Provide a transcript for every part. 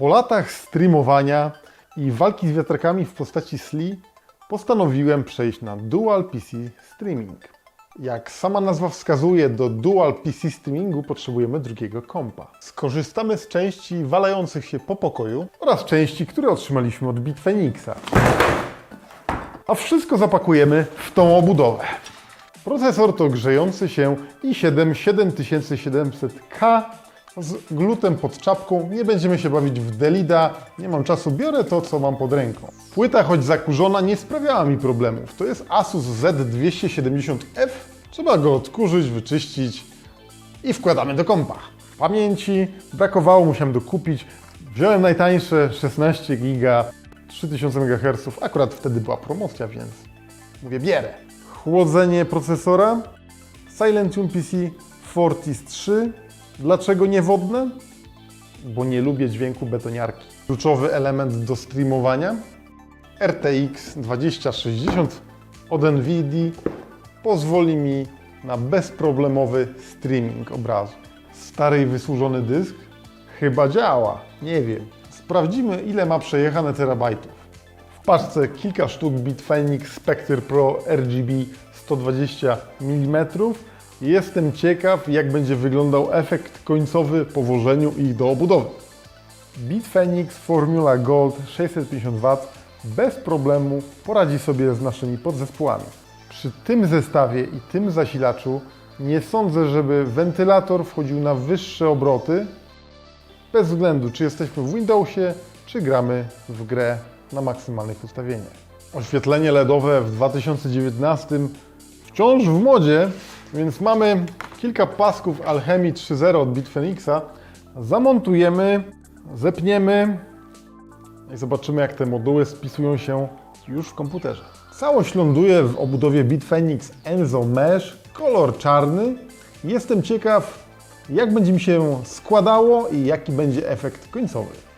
Po latach streamowania i walki z wiatrakami w postaci SLI postanowiłem przejść na Dual PC Streaming. Jak sama nazwa wskazuje, do Dual PC Streamingu potrzebujemy drugiego kompa. Skorzystamy z części walających się po pokoju oraz części, które otrzymaliśmy od Bitfenixa. A wszystko zapakujemy w tą obudowę. Procesor to grzejący się i7 7700K z glutem pod czapką. Nie będziemy się bawić w Delida, nie mam czasu, biorę to, co mam pod ręką. Płyta, choć zakurzona, nie sprawiała mi problemów. To jest Asus Z270F. Trzeba go odkurzyć, wyczyścić i wkładamy do kompa. Pamięci brakowało, musiałem dokupić. Wziąłem najtańsze 16 giga, 3000 MHz. Akurat wtedy była promocja, więc mówię, bierę. Chłodzenie procesora Silent PC Fortis 3. Dlaczego nie wodne? Bo nie lubię dźwięku betoniarki. Kluczowy element do streamowania RTX 2060 od NVIDIA pozwoli mi na bezproblemowy streaming obrazu. Stary i wysłużony dysk? Chyba działa, nie wiem. Sprawdzimy ile ma przejechane terabajtów. W paczce kilka sztuk Bitfenix Spectre Pro RGB 120 mm. Jestem ciekaw jak będzie wyglądał efekt końcowy po włożeniu ich do obudowy. Bitfenix Formula Gold 650W bez problemu poradzi sobie z naszymi podzespołami. Przy tym zestawie i tym zasilaczu nie sądzę, żeby wentylator wchodził na wyższe obroty, bez względu czy jesteśmy w Windowsie, czy gramy w grę na maksymalnych ustawieniach. Oświetlenie LEDowe w 2019 wciąż w modzie, więc mamy kilka pasków Alchemii 3.0 od Bitfenixa. Zamontujemy, zepniemy i zobaczymy jak te moduły spisują się już w komputerze. Całość ląduje w obudowie Bitfenix Enzo Mesh, kolor czarny. Jestem ciekaw jak będzie mi się składało i jaki będzie efekt końcowy.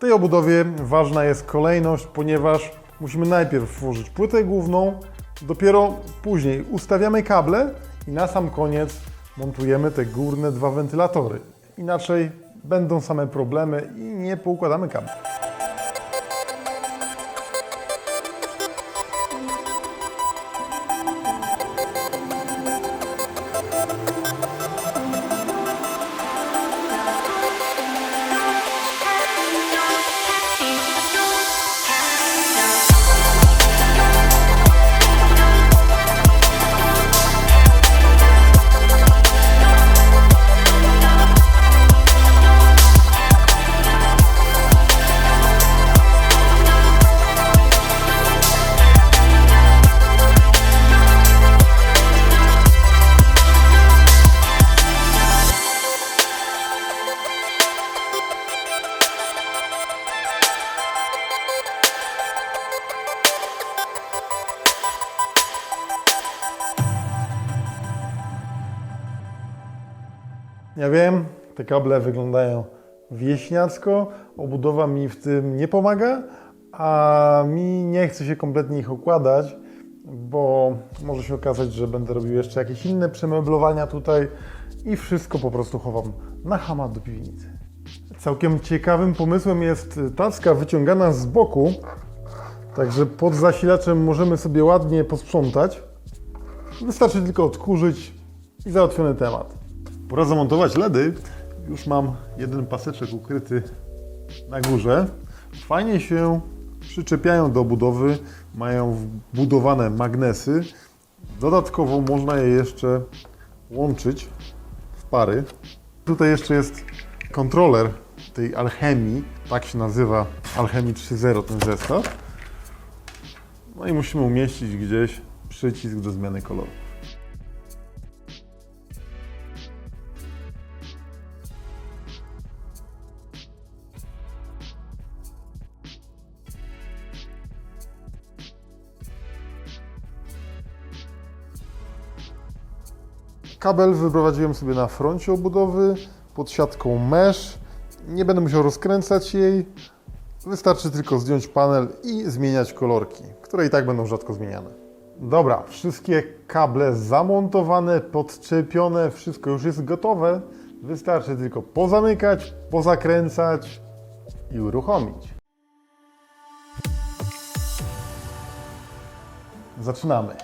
Tej obudowie ważna jest kolejność, ponieważ musimy najpierw włożyć płytę główną, dopiero później ustawiamy kable i na sam koniec montujemy te górne dwa wentylatory. Inaczej będą same problemy i nie poukładamy kabli. Ja wiem, te kable wyglądają wieśniacko, obudowa mi w tym nie pomaga, a mi nie chce się kompletnie ich układać, bo może się okazać, że będę robił jeszcze jakieś inne przemeblowania tutaj i wszystko po prostu chowam na hamat do piwnicy. Całkiem ciekawym pomysłem jest tacka wyciągana z boku, także pod zasilaczem możemy sobie ładnie posprzątać. Wystarczy tylko odkurzyć i załatwiony temat. Pora zamontować LEDy. Już mam jeden paseczek ukryty na górze. Fajnie się przyczepiają do obudowy. Mają wbudowane magnesy. Dodatkowo można je jeszcze łączyć w pary. Tutaj jeszcze jest kontroler tej alchemii, tak się nazywa Alchemii 3.0 ten zestaw. No i musimy umieścić gdzieś przycisk do zmiany koloru. Kabel wyprowadziłem sobie na froncie obudowy pod siatką mesh. Nie będę musiał rozkręcać jej. Wystarczy tylko zdjąć panel i zmieniać kolorki, które i tak będą rzadko zmieniane. Dobra, wszystkie kable zamontowane, podczepione, wszystko już jest gotowe. Wystarczy tylko pozamykać, pozakręcać i uruchomić. Zaczynamy.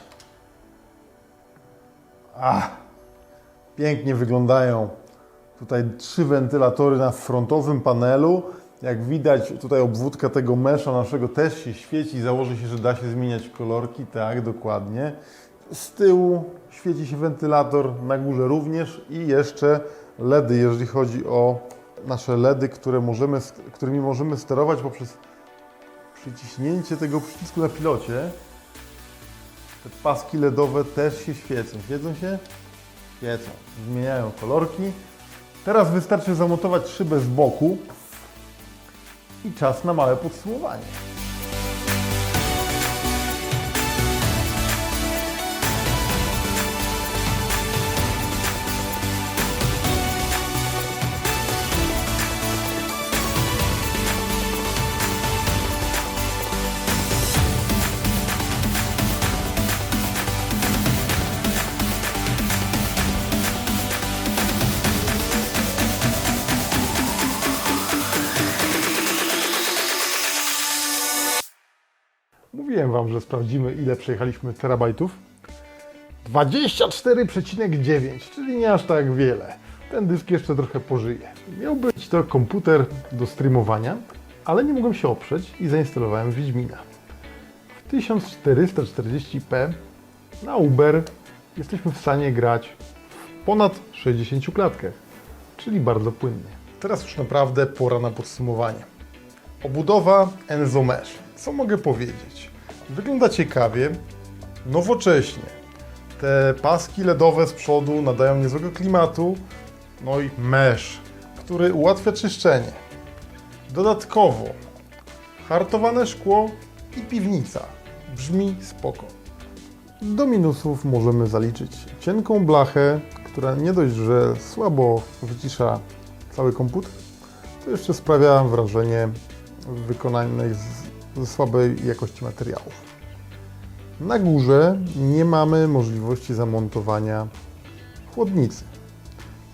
Ach, pięknie wyglądają. Tutaj trzy wentylatory na frontowym panelu. Jak widać, tutaj obwódka tego mesza naszego też się świeci. Założy się, że da się zmieniać kolorki. Tak, dokładnie. Z tyłu świeci się wentylator, na górze również i jeszcze LEDy, jeżeli chodzi o nasze LEDy, które możemy, którymi możemy sterować poprzez przyciśnięcie tego przycisku na pilocie. Te paski LEDowe też się świecą. Świecą się? Zmieniają kolorki. Teraz wystarczy zamontować szybę z boku i czas na małe podsumowanie. Mówiłem Wam, że sprawdzimy, ile przejechaliśmy terabajtów. 24,9, czyli nie aż tak wiele. Ten dysk jeszcze trochę pożyje. Miał być to komputer do streamowania, ale nie mogłem się oprzeć i zainstalowałem Wiedźmina. W 1440p na Uber jesteśmy w stanie grać w ponad 60 klatkach, czyli bardzo płynnie. Teraz już naprawdę pora na podsumowanie. Obudowa Enzo Mesh. Co mogę powiedzieć? Wygląda ciekawie, nowocześnie. Te paski LEDowe z przodu nadają niezłego klimatu. No i mesh, który ułatwia czyszczenie. Dodatkowo hartowane szkło i piwnica. Brzmi spoko. Do minusów możemy zaliczyć cienką blachę, która nie dość, że słabo wycisza cały komputer, to jeszcze sprawia wrażenie wykonanej z, ze słabej jakości materiałów. Na górze nie mamy możliwości zamontowania chłodnicy.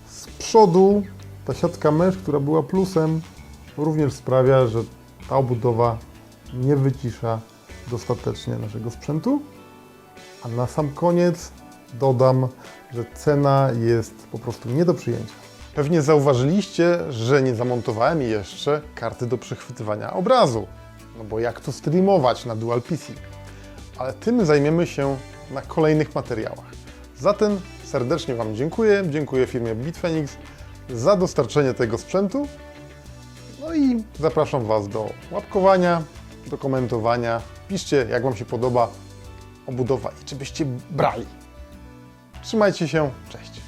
Z przodu ta siatka mesh, która była plusem, również sprawia, że ta obudowa nie wycisza dostatecznie naszego sprzętu. A na sam koniec dodam, że cena jest po prostu nie do przyjęcia. Pewnie zauważyliście, że nie zamontowałem jeszcze karty do przechwytywania obrazu. No bo jak to streamować na Dual PC? Ale tym zajmiemy się na kolejnych materiałach. Zatem serdecznie Wam dziękuję. Dziękuję firmie Bitfenix za dostarczenie tego sprzętu. No i zapraszam Was do łapkowania, do komentowania. Piszcie, jak Wam się podoba obudowa i czy byście brali. Trzymajcie się, cześć.